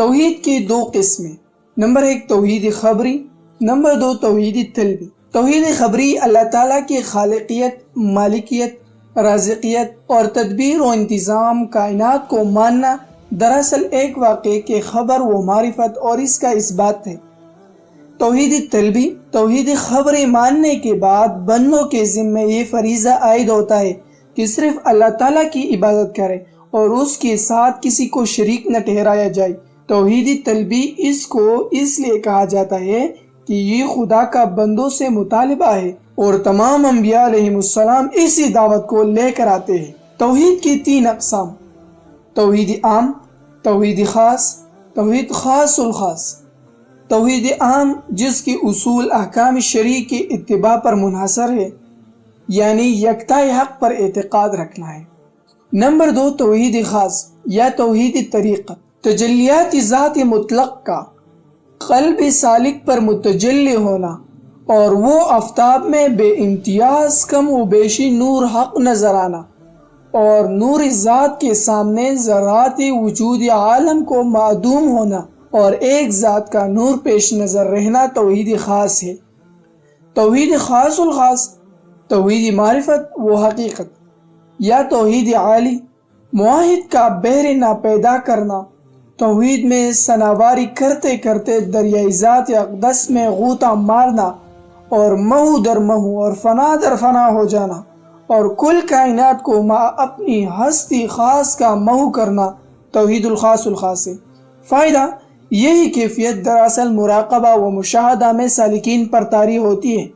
توحید کی دو قسمیں۔ نمبر ایک توحید خبری، نمبر دو توحید طلبی توحید خبری اللہ تعالیٰ کی خالقیت، مالکیت، رازقیت اور تدبیر و انتظام کائنات کو ماننا دراصل ایک واقعے کے خبر و معرفت اور اس کا اس بات ہے۔ توحید طلبی توحید خبر ماننے کے بعد بندوں کے ذمے یہ فریضہ عائد ہوتا ہے کہ صرف اللہ تعالیٰ کی عبادت کرے اور اس کے ساتھ کسی کو شریک نہ ٹھہرایا جائے۔ توحید طلبی اس کو اس لیے کہا جاتا ہے کہ یہ خدا کا بندوں سے مطالبہ ہے اور تمام انبیاء علیہ السلام اسی دعوت کو لے کر آتے ہیں۔ توحید کی تین اقسام۔ توحید عام، توحید خاص توحید خاص الخاص۔ توحید عام، جس کی اصول احکام شریع کی اتباع پر منحصر ہے یعنی یکتا حق پر اعتقاد رکھنا ہے۔ نمبر دو، توحید خاص یا توحید طریقت تجلیات ذات مطلق کا، قلب سالک پر متجلی ہونا، اور وہ آفتاب میں بے امتیاز کم و بیشی نور حق نظر آنا، اور نور ذات کے سامنے ذرات وجود عالم کو معدوم ہونا، اور ایک ذات کا نور پیش نظر رہنا توحید خاص ہے۔ توحید خاص الخاص، توحید معرفت و حقیقت، یا توحید عالی، معاہد کا بحر نہ پیدا کرنا توحید میں سناواری کرتے کرتے دریائے ذات اقدس میں غوطہ مارنا اور مہو در مہو اور فنا در فنا ہو جانا اور کل کائنات کو ما اپنی ہستی خاص کا مہو کرنا توحید الخاص الخاص ہے فائدہ یہی کیفیت دراصل مراقبہ و مشاہدہ میں سالکین پر تاری ہوتی ہے۔